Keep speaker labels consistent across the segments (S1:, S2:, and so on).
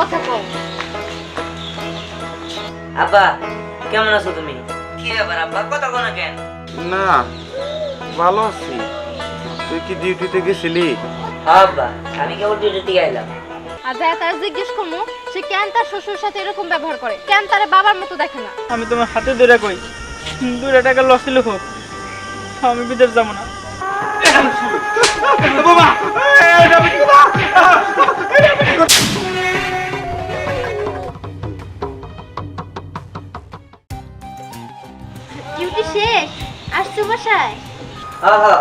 S1: কথা কও।
S2: আব্বা কেমন আছো তুমি? কি ব্যাপার আব্বা কথা কোনো কেন?
S3: না ভালো আছি। তুই কি ডিউটিতে গেছিলি?
S2: হ্যাঁ আব্বা আমি কেবল ডিউটি থেকে আইলাম
S1: আর ভাইয়া তারা জিজ্ঞেস করব সে কেন তার শ্বশুর সাথে এরকম ব্যবহার করে? কেন তারে বাবার মতো দেখে না?
S4: আমি তোমার হাতে ধরে কই দুটা টাকা লস হোক আমি বিদেশ যাব না।
S1: ডিউটি শেষ? আসছো বাসায়?
S2: হ্যাঁ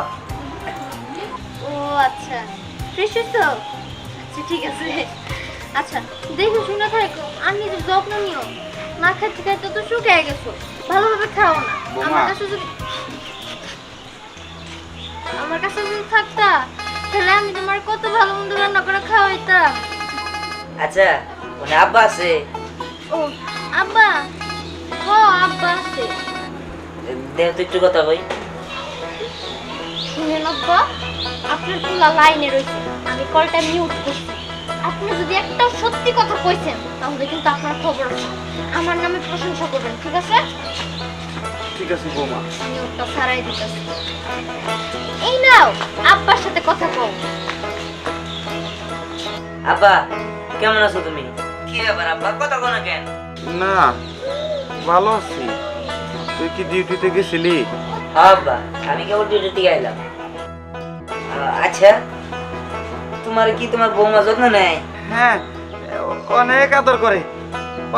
S1: ও আচ্ছা। ফ্রেশ তো আচ্ছা ঠিক আছে। আচ্ছা দেখো শুনে থাকো। আর নিজের যত্ন নিও। না খাইতে খাইতে তো শুকিয়ে গেছো। ভালোভাবে খাও না। আমার কাছে যদি আমার কাছে যদি থাকতা তাহলে আমি তোমার কত ভালো মন্দ রান্না করে খাওয়াইতাম।
S2: আচ্ছা মানে আব্বা আছে।
S1: ও আব্বা? ও আব্বা আছে।
S2: দেহ তো একটু কথা কই।
S1: শুনেন আব্বা আপনার তোলা লাইনে রয়েছে। আমি কলটা মিউট করছি। আপনি যদি একটা সত্যি কথা কইছেন তাহলে কিন্তু আপনার খবর আছে। আমার নামে প্রশংসা করবেন ঠিক আছে?
S3: ঠিক আছে বৌমা।
S1: মিউটটা সারাই দিতেছি। এই নাও আব্বার সাথে কথা কও।
S2: আব্বা কেমন আছো তুমি? কি ব্যাপার আব্বা? কথা কোনো কেন?
S3: না ভালো আছি। তুই কি ডিউটিতে গেছিলি?
S2: হ্যাঁ আব্বা আমি কেবল ডিউটি থেকে আইলাম আহ, আচ্ছা তোমার কি তোমার বৌমা যত্ন নেয়?
S3: হ্যাঁ অনেক আদর করে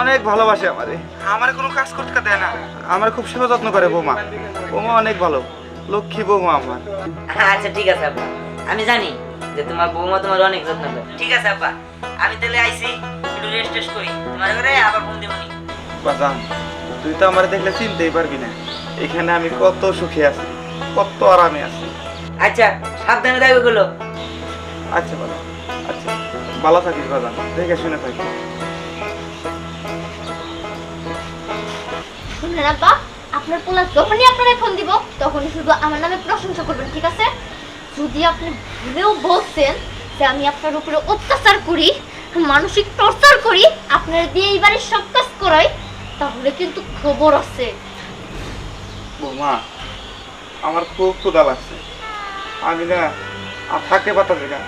S3: অনেক ভালোবাসে আমারে। আমার কোনো কাজ করতে দেয় না। আমার খুব সেবা যত্ন করে বৌমা। বৌমা অনেক ভালো লক্ষ্মী বৌমা আমার।
S2: আচ্ছা ঠিক আছে আব্বা। আমি জানি যে তোমার বৌমা তোমার অনেক যত্ন করে। ঠিক আছে আব্বা। আমি তাহলে আইছি একটু রেস্ট টেস্ট করি। তোমার ঘরে আবার ফোন দেবনি
S3: বাজান তুই তো আমার দেখলে চিনতেই পারবি না। এখানে আমি কত সুখে আছি কত আরামে আছি।
S2: আচ্ছা সাবধানে থাকবে গুলো
S3: আচ্ছা বাবা আচ্ছা। ভালো থাকিস বাজান দেখে শুনে থাকিস
S1: শুনেন আব্বা আপনার পোলা যখনই আপনারা ফোন দিব তখনই শুধু আমার নামে প্রশংসা করবেন ঠিক আছে? যদি আপনি ভুলেও বলছেন যে আমি আপনার উপরে অত্যাচার করি মানসিক টর্চার করি আপনার দিয়ে এইবারে সব কাজ করাই তাহলে কিন্তু খবর আছে।
S3: বৌমা, আমার খুব ক্ষুধা আছে আমি না আর থাকে পাতা না।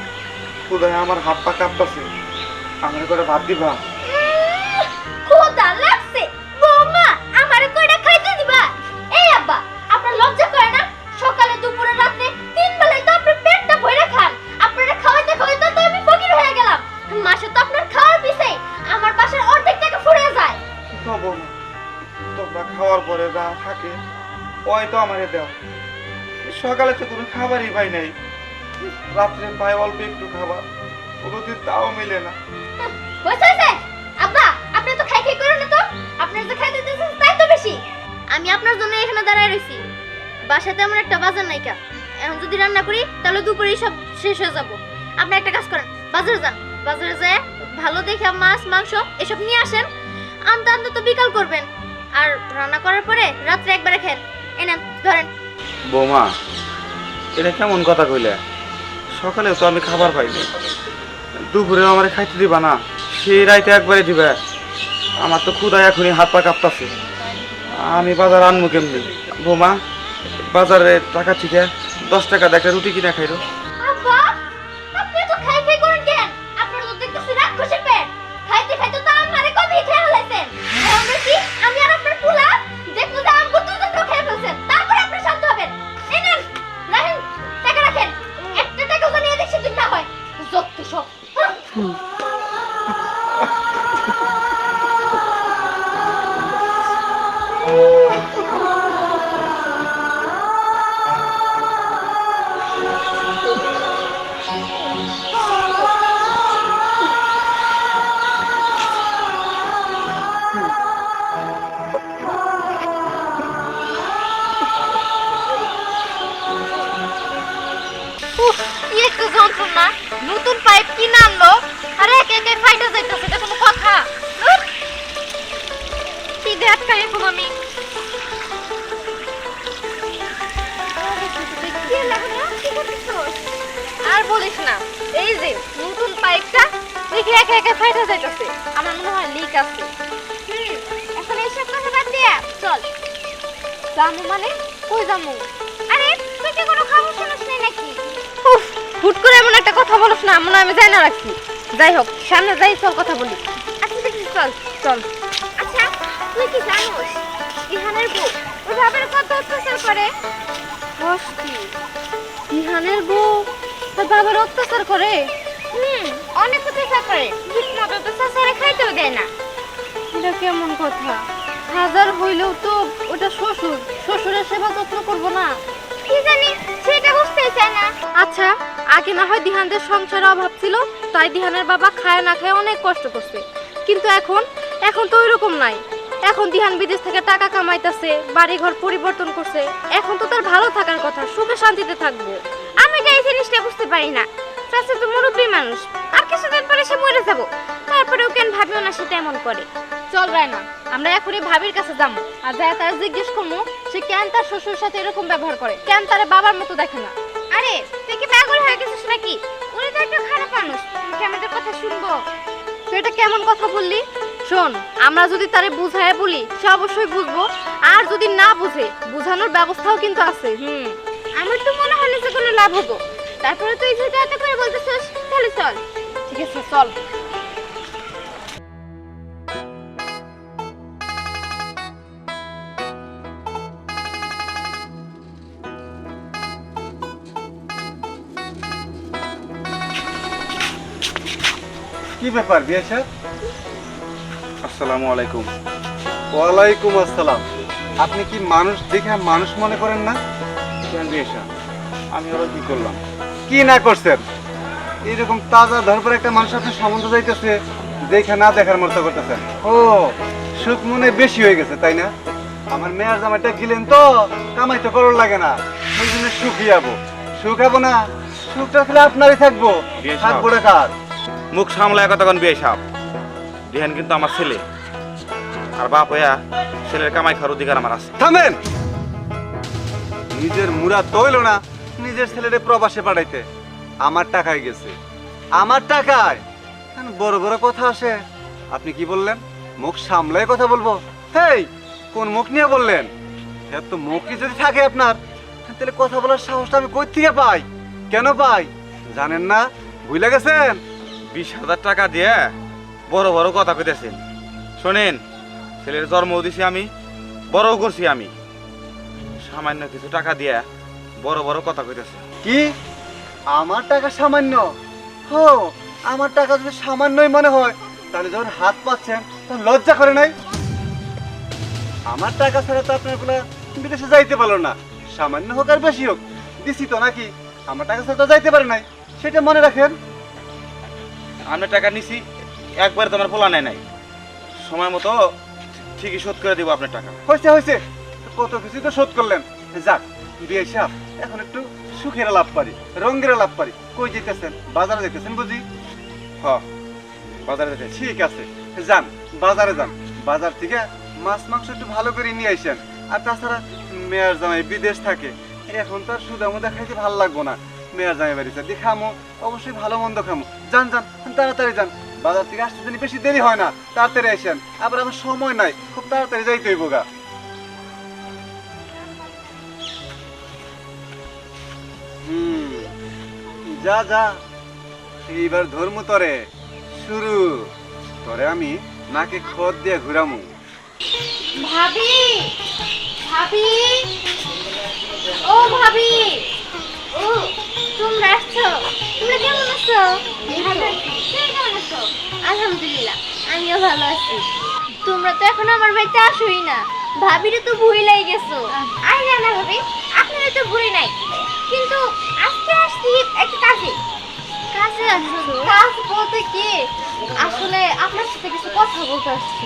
S3: ক্ষুধায় আমার হাত পা কাঁপতাছে। আমার করে ভাত দিবা।
S1: খাওয়ার
S3: পরে যা থাকে, ওই তো আমাকে দাও। সকালে তো কোনো খাবারই পাই নাই। রাত্রে পাই অল্প একটু খাবার কোনোদিন তাও মিলে না।
S1: হয়েছে হয়েছে। আব্বা, আপনি তো খাই খাই করেন তো? আপনার যে খাইতে দিতেছেন, তাই তো বেশি। আমি আপনার জন্য এখানে দাঁড়ায় রইছি। বাসাতে আমার একটা বাজার নাইকা এখন যদি রান্না করি, তাহলে দুপুরেই সব শেষ হয়ে যাব। আপনি একটা কাজ করেন, বাজারে যান। বাজারে যেয়ে ভালো দেখে মাছ, মাংস, এসব নিয়ে আসেন। আনতে আনতে তো বিকাল করবেন। আর রান্না করার পরে রাত্রে একবারে খেন এই নেন, ধরেন।
S3: বৌমা, এটা কেমন কথা কইলে? সকালে তো আমি খাবার পাইনি দুপুরে আমার খাইতে দিবা না, সেই রাইতে একবারে দিবা। আমার তো ক্ষুদায় এখনই হাত পা কাঁপতাছে। আমি বাজার আনব কেমনি? বৌমা, বাজারে টাকা ঠিক, দশ টাকা দেখে রুটি কিনে খাইরো।
S1: ফাইটা যাইতেছে।
S5: আমার মনে হয় লিক আছে। এখন এইসব কথা বাদ দিয়া চল। জামু মানে? কই জামু আরে তুই কি কোনো খবর শুনিস নাই নাকি? উফ হুট করে এমন একটা কথা বলছ না মনে আমি জানি না রাখছি। যাই হোক সামনে যাই চল কথা বলি। আচ্ছা দেখি চল। চল। আচ্ছা তুই কি জানোস ইহানের বউ ওই ভাবের কত অত্যাচার করে? হস্তি ইহানের বউ? তার বাবার অত্যাচার করে? হুম। অনেক অত্যাচার করে ঠিক মতো তো শাশুড়ি খাইতেও দেয় না। এটা কেমন কথা? হাজার হইলেও তো ওটা শ্বশুর শ্বশুরের সেবা যত্ন করব না। কি জানি সেটা বুঝতেই চায় না। আচ্ছা আগে না হয় দিহানদের সংসারে অভাব ছিল তাই দিহানের বাবা খায় না খায় অনেক কষ্ট করছে। কিন্তু এখন এখন তো ওইরকম নাই। এখন দিহান বিদেশ থেকে টাকা কামাইতেছে বাড়ি ঘর পরিবর্তন করছে। এখন তো তার ভালো থাকার কথা সুখে শান্তিতে থাকব। আমি যে এই জিনিসটা বুঝতে পারি না। চাচা তো মুরব্বী মানুষ। আর কিছুদিন পরে সে মরে যাব। তারপরেও কেন ভাবিও না সেটা এমন করে। চল রায় না আমরা এখনই ভাবির কাছে যাব। আর যাই তার জিজ্ঞেস করব, সে কেন তার শ্বশুর সাথে এরকম ব্যবহার করে? কেন তারে বাবার মতো দেখে না? আরে, তুই কি পাগল হয়ে গেছিস নাকি? উনি তো একটা খারাপ মানুষ। কি আমাদের কথা শুনব? তুই এটা কেমন কথা বললি? শোন, আমরা যদি তারে বুঝায় বলি, সে অবশ্যই বুঝব। আর যদি না বুঝে, বোঝানোর ব্যবস্থাও কিন্তু আছে। হুম। আমার তো মনে হয় না যে কোনো লাভ হব। তারপরে তুই যেটা এত করে বলতেছিস? তাহলে চল। ঠিক আছে চল।
S6: কি ব্যাপার বিয়ে সাহেব? আসসালামু আলাইকুম। ওয়ালাইকুম আসসালাম। আপনি কি মানুষ দেখে মানুষ মনে করেন না? আমি ওরা কি করলাম? কি না করছেন? এইরকম তাজা ধরপর একটা মানুষ আপনি সম্বন্ধ যাইতেছে দেখে না দেখার মতো করতেছেন। ও সুখ মনে বেশি হয়ে গেছে তাই না? আমার মেয়ের জামাইটা গিলেন তো কামাই তো করার লাগে না। সেই জন্য সুখী যাব সুখ হব না সুখটা আসলে আপনারই থাকব। থাকব কার।
S3: মুখ সামলায় কতক্ষণ বিয়ে সাপ। দিহান কিন্তু আমার ছেলে। আর বাপ হইয়া ছেলের কামাই খাওয়ার অধিকার আমার আছে।
S6: থামেন! নিজের মুরা তৈল না। নিজের ছেলেরে প্রবাসে পাঠাইতে। আমার টাকায় গেছে। আমার টাকায়? বড় বড় কথা আসে? আপনি কি বললেন? মুখ সামলায় কথা বলব? কোন মুখ নিয়ে বললেন? এত মুখই যদি থাকে আপনার, তাহলে কথা বলার সাহসটা আমি কই থেকে পাই? কেন পাই? জানেন না? ভুলে গেছেন?
S3: বিশ হাজার টাকা দিয়ে বড় বড় কথা কইতেছেন শোনেন, ছেলের জন্ম দিছি আমি, বড় করছি আমি। সামান্য কিছু টাকা দিয়ে বড় বড় কথা কইতেছে।
S6: কি? আমার টাকা সামান্য? হো আমার টাকা যদি সামান্যই মনে হয় তাহলে যখন হাত পাচ্ছেন তখন লজ্জা করে নাই? আমার টাকা ছাড়া তো আপনার কোনো বিদেশে যাইতে পারল না। সামান্য হোক আর বেশি হোক দিছি তো নাকি? আমার টাকা ছাড়া তো যাইতে পারে নাই। সেটা মনে রাখেন।
S3: আমি টাকা নিছি একবার তোমার পোলা নেয় নাই। সময় মতো ঠিকই শোধ করে দিব আপনার টাকা।
S6: হয়েছে হয়েছে কত কিছু তো শোধ করলেন। যাক দিয়ে সাহেব এখন একটু সুখের লাভ পারি, রঙের লাভ পারি। কই যেতেছেন? বাজারে যেতেছেন বুঝি?
S3: হ, বাজারে যেতে
S6: ঠিক আছে, যান, বাজারে যান। বাজার থেকে মাছ মাংস একটু ভালো করে নিয়ে আসেন। আর তাছাড়া মেয়ার জামাই বিদেশ থাকে। এখন তার সুদা মুদা খাইতে ভালো লাগবো না। মেয়ার জামাই বাড়িতে দিয়ে খামো, অবশ্যই ভালো মন্দ খামো। যান যান, তাড়াতাড়ি যান। বাজার থেকে আসতে বেশি দেরি হয় না। তাড়াতাড়ি আসেন। আবার আমার সময় নাই। খুব তাড়াতাড়ি যাইতে হইব যা যা। এইবার ধর্ম তরে। শুরু। তরে আমি নাকে খদ দিয়ে ঘুরামু।
S5: ভাবি ভাবি। ও ভাবি। ও তোমরা আসছো তোমরা কেমন আছো? ভালো। তুমি কেমন আছো? আলহামদুলিল্লাহ আমিও ভালো আছি। তোমরা তো এখন আমার বাড়িতে আসোই না। ভাবিরে তো ভুলাই গেছো। আই না না ভাবি আপনারা তো ভুলি নাই। কিন্তু একটা কাজে কাজে আসছো কাজ বলতে কি আসলে আপনার সাথে কিছু কথা বলতে আসছি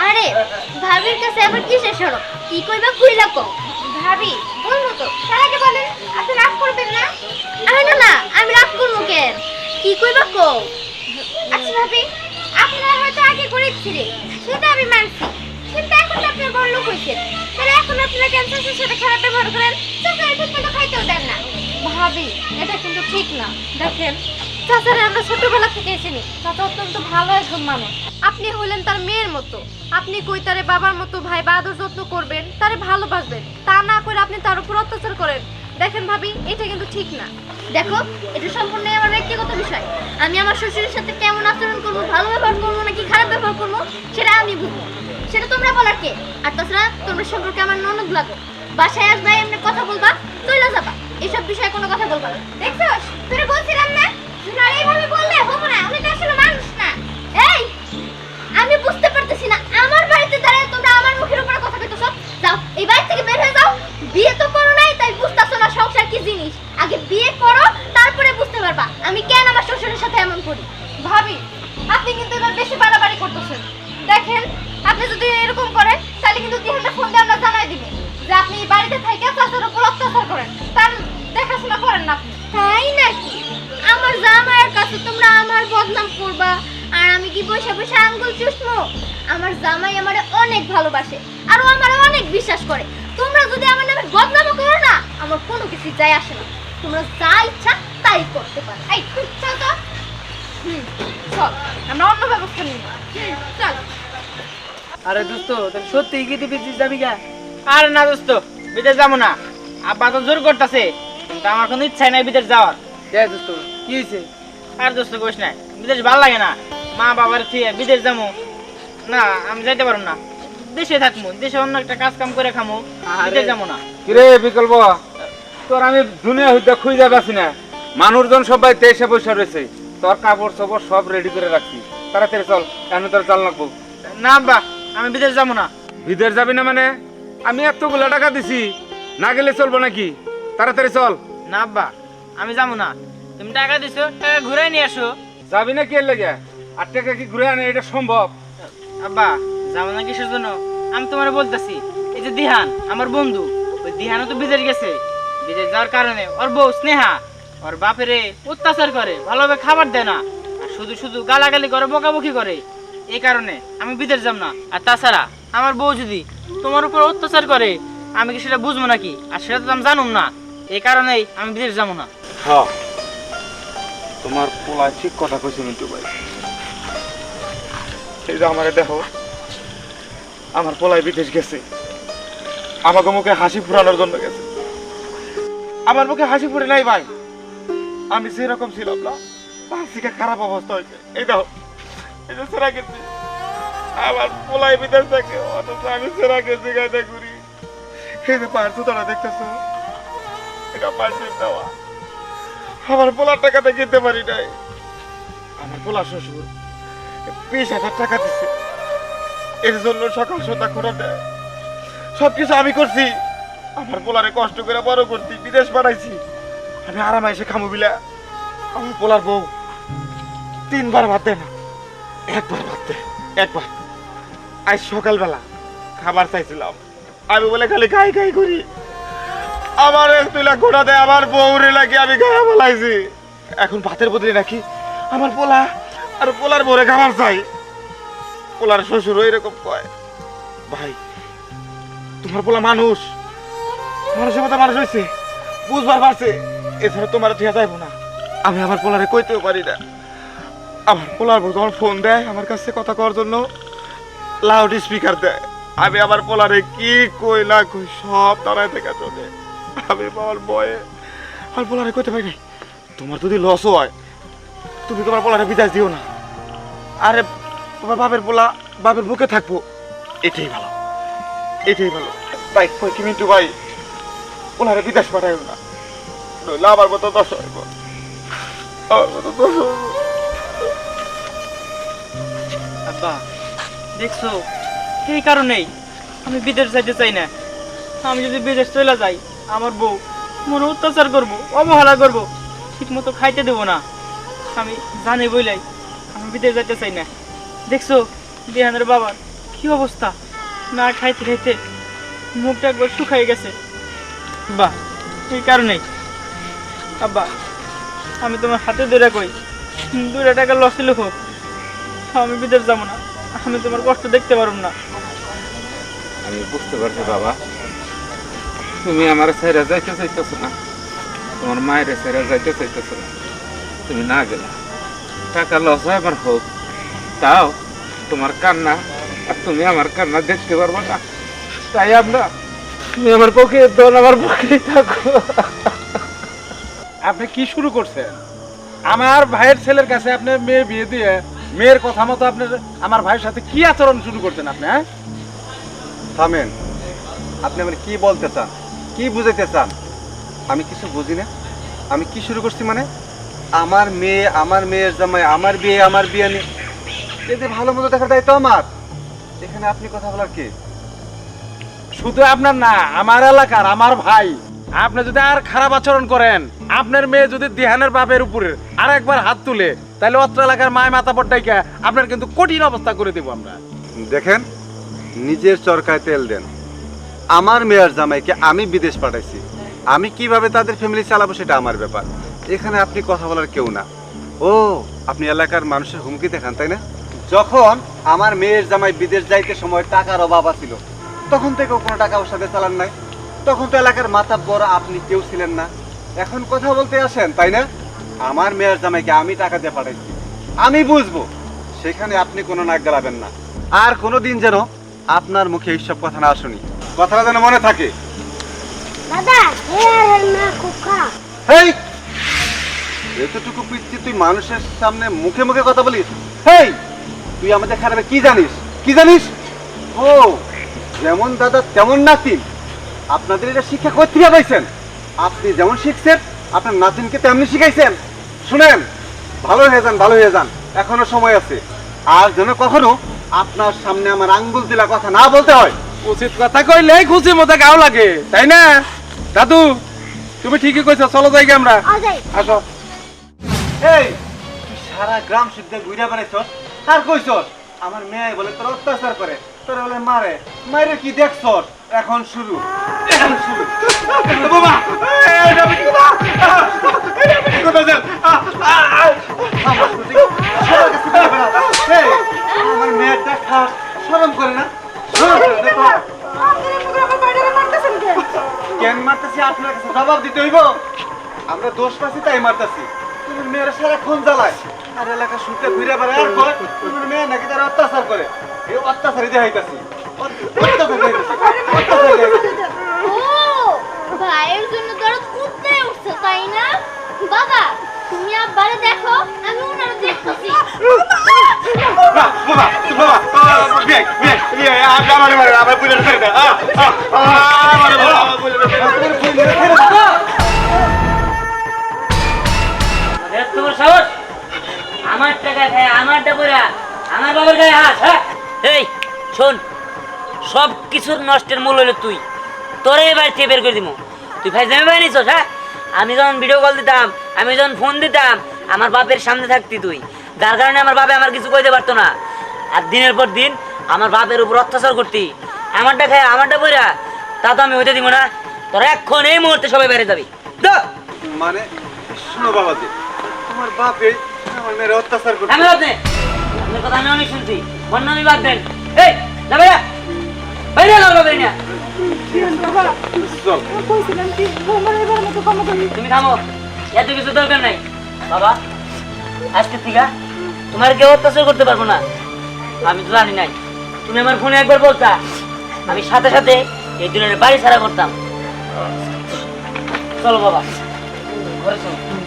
S5: আরে ভাবির কাছে আবার কিসের সরব কি কইবা কইলা কো ভাবি বলব তো তার আগে আপনি রাগ করবেন না আরে না আমি রাগ করব কেন কি কইবা কো আচ্ছা ভাবি আপনারা হয়তো আগে গরিব ছিলেন সেটা আমি মানছি কিন্তু এখন তো আপনি বড় লোক তাহলে এখন আপনারা ক্যান্সারের সাথে খারাপ ব্যবহার করেন খাইতেও দেন না ভাবি, এটা কিন্তু ঠিক না। দেখেন,
S1: চাচারে আমরা ছোটবেলা থেকে চিনি। চাচা অত্যন্ত ভালো একজন মানুষ। আপনি হলেন তার মেয়ের মতো। আপনি কই তারে বাবার মতো ভাই বা আদর যত্ন করবেন, তারে ভালোবাসবেন। তা না করে আপনি তার উপর অত্যাচার করেন। দেখেন ভাবি, এটা কিন্তু ঠিক না। দেখো, এটা সম্পূর্ণ আমার ব্যক্তিগত বিষয়। আমি আমার শ্বশুরের সাথে কেমন আচরণ করব, ভালো ব্যবহার করব, নাকি খারাপ ব্যবহার করব, সেটা আমি বুঝব। সেটা তোমরা বলার কে? আর তাছাড়া তোমরা সম্পর্কে আমার ননদ লাগো। বাসায় আসবে এমনি কথা বলবা চলে যাবা। এসব বিষয়ে কোনো কথা বলবা না। দেখছস? তোরে বলছিলাম না? না এইভাবে বললে হবে না। আমি তো আসলে মানুষ না। এই, আমি বুঝতে পারতেছি না। আমার বাড়িতে দাঁড়িয়ে তোমরা আমার মুখের উপরে কথা কইতেছো। যাও, এই বাড়ি থেকে বের হয়ে যাও। বিয়ে তো করো নাই, তাই বুঝতাছো না সংসার কি জিনিস। আগে বিয়ে করো, তারপরে কি বসে বসে আঙ্গুল চুষমো? আমার জামাই আমারে অনেক ভালোবাসে আর ও আমারে অনেক বিশ্বাস করে। তোমরা যদি আমার নামে বদনামও করো না আমার কোনো কিছু যায় আসে না। তোমরা যা ইচ্ছা তাই করতে পারো। এই চল তো। হুম চল। আমরা অন্য ব্যবস্থা নিই চল।
S4: আরে দোস্ত তাহলে সত্যি কি বিদেশ যাবি গা? আরে না দোস্ত বিদেশ যাব না। আব্বা তো জোর করতেছে কিন্তু আমার কোনো ইচ্ছাই নাই বিদেশ যাওয়ার। কে দোস্ত কি হয়েছে আর দোস্ত কোস না বিদেশ ভালো লাগে না। মা বাবার থেকে বিদেশ যাব না আমি যাইতে পারব না। দেশে থাকব দেশে অন্য একটা কাজ কাম করে খামো বিদেশ যাব না।
S3: কিরে বিকল্প? তোর আমি দুনিয়া হইতে খুঁজে পাচ্ছি না। মানুষজন সবাই তেইশে পয়সা রয়েছে। তোর কাপড় চোপড় সব রেডি করে রাখছি। তাড়াতাড়ি চল এখন তোর চাল লাগবো
S4: না আব্বা আমি বিদেশ যাব না।
S3: বিদেশ যাবি না মানে? আমি এতগুলো টাকা দিছি না গেলে চলবো নাকি? তাড়াতাড়ি চল।
S4: না আব্বা আমি যাব না। তুমি টাকা দিছো টাকা ঘুরে নিয়ে আসো।
S3: যাবি না কি লেগে? আর টাকা কি ঘুরে আনে এটা সম্ভব?
S4: আব্বা যাব না কিসের জন্য? আমি তোমার বলতেছি এই যে দিহান আমার বন্ধু ওই দিহানও তো বিদেশ গেছে। বিদেশ যাওয়ার কারণে ওর বউ স্নেহা ওর বাপেরে অত্যাচার করে ভালোভাবে খাবার দেয় না আর শুধু শুধু গালাগালি করে বকাবকি করে। এই কারণে আমি বিদেশ যাব না। আর তাছাড়া আমার বউ যদি তোমার উপর অত্যাচার করে আমি কি সেটা বুঝব নাকি? আর সেটা তো আমি জানুম না। এই কারণেই আমি বিদেশ যাব না।
S3: হ্যাঁ। তোমার পোলায় ঠিক কথা কইছে মিন্টু ভাই। এই যে আমারে দেখো, আমার পোলায় বিদেশ গেছে। আমাকে মুখে হাসি ফুরানোর জন্য গেছে। আমার মুখে হাসি ফুরে নাই ভাই। আমি যেরকম ছিলাম না, তার থেকে খারাপ অবস্থা হয়েছে। এই দেখো, এই যে সেরা গেছি। আমার পোলাই বিদেশ থাকে অথচ আমি সেরা গেছি গাইতে ঘুরি এই যে পাহাড় সুতরা দেখতেছো, এটা পাশের দেওয়া। আমার পোলার টাকাতে কিনতে পারি নাই। আমার পোলার শ্বশুর বিশ হাজার টাকা দিচ্ছে এর জন্য সকাল সন্ধ্যা খোটা দেয় সব কিছু আমি করছি। আমার পোলারে কষ্ট করে বড় করছি, বিদেশ পাঠাইছি। আমি আরামে এসে খামু বিলা। আমার পোলার বউ তিনবার ভাত দেয় না, একবার ভাত দেয় একবার। আজ সকালবেলা খাবার চাইছিলাম। আমি বলে খালি খাই খাই করি। আমার তুলা ঘোড়া দেয়, আমার বউরে লাগে আমি গায়ে বলাইছি। এখন ভাতের বদলে নাকি আমার পোলা আর পোলার বরে খাবার চাই। পোলার শ্বশুর এরকম কয়, ভাই, তোমার পোলা মানুষ, মানুষের মতো মানুষ হয়েছে বুঝবার পারছে, এছাড়া তোমার ঠিক যাইব না। আমি আমার পোলারে কইতেও পারি না। আমার পোলার বউ তোমার ফোন দেয় আমার কাছে কথা করার জন্য লাউড স্পিকার দেয়। আমি আমার পোলারে কি কই না কই সব দাঁড়ায় থেকে চলে। আমি আমার বয়ে আমার পোলারে কইতে পারি নাই, তোমার যদি লসও হয়, তুমি তোমার পোলারে বিদায় দিও না। আরে তোমার বাপের পোলা, বাপের বুকে থাকব। এটাই ভালো। এটাই ভালো। কই, কি মিন্টু ভাই? ওনারে বিদেশ পাঠাইও না। নইলে আমার মতো দশ হইব। আমার মতো দশ
S4: দেখছ? এই কারণেই আমি বিদেশ যাইতে চাই না। আমি যদি বিদেশ চলে যাই, আমার বউ মনে অত্যাচার করব, অবহেলা করব ঠিক মতো খাইতে দেবো না। আমি জানি বইলাই বিদেশ যাইতে চাই না। দেখছ, বিহানের বাবার কি অবস্থা? না খাইতে খাইতে মুখটা একবার শুকাই গেছে। বা এই কারণেই। আব্বা, আমি তোমার হাতে ধরে কই দুটা টাকা লস ছিল হোক, আমি বিদেশ যাব না। আমি তোমার কষ্ট দেখতে পারব না।
S3: আমি বুঝতে পারছি বাবা, তুমি আমার ছেড়ে যাইতে চাইতেছো না। তোমার মায়ের ছেড়ে যাইতে চাইতেছো না। তুমি না গেলা। টাকা লস হয় আমার হোক। তাও তোমার কান্না আর তুমি আমার কান্না দেখতে পারব না। তাই আমরা তুমি আমার পক্ষে দল আমার পক্ষে থাকো।
S7: আপনি কি শুরু করছেন? আমার ভাইয়ের ছেলের কাছে আপনি মেয়ে বিয়ে দিয়ে মেয়ের কথা মতো আপনার আমার ভাইয়ের সাথে কি আচরণ শুরু করছেন আপনি হ্যাঁ?
S6: থামেন। আপনি আমার কি বলতে চান? কি বুঝাইতে চান? আমি কিছু বুঝি না আমি কি শুরু করছি মানে? আমার মেয়ে আমার মেয়ের জামাই আমার বিয়ে আমার বিয়ে নিয়ে এতে ভালো মতো দেখার দায়িত্ব আমার। এখানে আপনি কথা বলার কি?
S7: শুধু আপনার না আমার এলাকার আমার ভাই। আপনি যদি আর খারাপ আচরণ করেন আপনার মেয়ে যদি দিহানের বাপের উপরে আর একবার হাত তুলে তাহলে অত্র এলাকার মায় মাথা পট্টাইকা আপনার কিন্তু কঠিন অবস্থা করে দেবো আমরা।
S6: দেখেন নিজের চরকায় তেল দেন। আমার মেয়ের জামাইকে আমি বিদেশ পাঠাইছি। আমি কীভাবে তাদের ফ্যামিলি চালাবো সেটা আমার ব্যাপার। এখানে আপনি কথা বলার কেউ না। ও আপনি এলাকার মানুষের হুমকি দেখান তাই না? যখন আমার মেয়ের জামাই বিদেশ যাইতে সময় টাকার অভাব ছিল তখন থেকেও কোনো টাকা ওর সাথে চালান নাই। তখন তো এলাকার মাথা বড় আপনি কেউ ছিলেন না। এখন কথা বলতে আসেন তাই না? আমার মেয়ের জামাইকে আমি টাকা দিয়ে পাঠাইছি। আমি বুঝব সেখানে আপনি কোনো নাক গলাবেন না। আর কোনো দিন যেন আপনার মুখে এইসব কথা না শুনি। কথাটা যেন মনে থাকে।
S8: দাদা হে আর না খুব
S6: এতটুকু পিচ্ছি তুই মানুষের সামনে মুখে মুখে কথা বলিস? হেই! তুই আমাদের খারাপে কি জানিস? কি জানিস? ও যেমন দাদা তেমন নাতিন। আপনাদের এটা শিক্ষা কোথেকে পাইছেন? আপনি যেমন শিখছেন আপনার নাতিনকে তেমনি শিখাইছেন। শুনেন ভালো হয়ে যান ভালো হয়ে যান। এখনও সময় আছে। আর যেন কখনো আপনার সামনে আমার আঙ্গুল দিলা কথা না বলতে হয়।
S7: উচিত কথা কইলে খুশি মতো গাও লাগে তাই না? দাদু তুমি ঠিকই কইছো চলো যাই গে আমরা আসো।
S6: সারা গ্রাম শুদ্ধ ঘুরে বেড়াইছস আর কইছস আমার মেয়ে বলে তোর অত্যাচার করে তোর বলে মারে মারে কি দেখছস এখন শুরু এখন শুরু করে না? কেন জবাব দিতে হইব আমরা দোষ পাচ্ছি তাই মারতেছি তুমি মেয়েরা সারাক্ষণ জ্বালায়। আর এলাকা শুনতে ঘুরে বেড়ায় আর কয় তুমি মেয়ে নাকি তারা অত্যাচার করে? এই অত্যাচারই দেখাইতেছি। অত্যাচার দেখাইতেছি অত্যাচার দেখাইতেছি।
S1: ও ভাইয়ের জন্য দরদ উঠতে উঠছে তাই না? বাবা তুমি আব্বারে দেখো আমি ওনারে দেখতেছি।
S6: বাবা বাবা বাবা বিয়ে বিয়ে বিয়ে আমারে আমার বুঝে ছেড়ে দে আমারে বুঝে ছেড়ে
S2: সাহস? আমার টাকা খায় আমার ডাবরা আমার বাবার গায়ে হাত হ্যাঁ? এই শোন সব কিছুর নষ্টের মূল হলো তুই। তোরে এবার থেকে বের করে দিব তুই ভাই জামে বাইরে নিছস হ্যাঁ? আমি যখন ভিডিও কল দিতাম আমি যখন ফোন দিতাম আমার বাপের সামনে থাকতি তুই। যার কারণে আমার বাপে আমার কিছু কইতে পারতো না। আর দিনের পর দিন আমার বাপের উপর অত্যাচার করতি। আমারটা খায় আমারটা বইরা তা তো আমি হইতে দিব না। তোরা এখন এই মুহূর্তে সবাই বেড়ে যাবি। দা!
S6: মানে শোনো বাবাজি তোমার বাপে আমার মেয়ের অত্যাচার করছে।
S2: আমি বাদ আপনার কথা আমি অনেক শুনছি। বন্য আমি বাদ দেন। এই যাবে না। বাইরে যাও যাবে না তুমি থামো। এত কিছু দরকার নাই। বাবা আজকে থেকে তোমার কেউ অত্যাচার করতে পারব না। আমি তো জানি নাই। তুমি আমার ফোনে একবার বলতা আমি সাথে সাথে এই দুজনের বাড়ি ছাড়া করতাম। চলো বাবা। ঘরে চলো।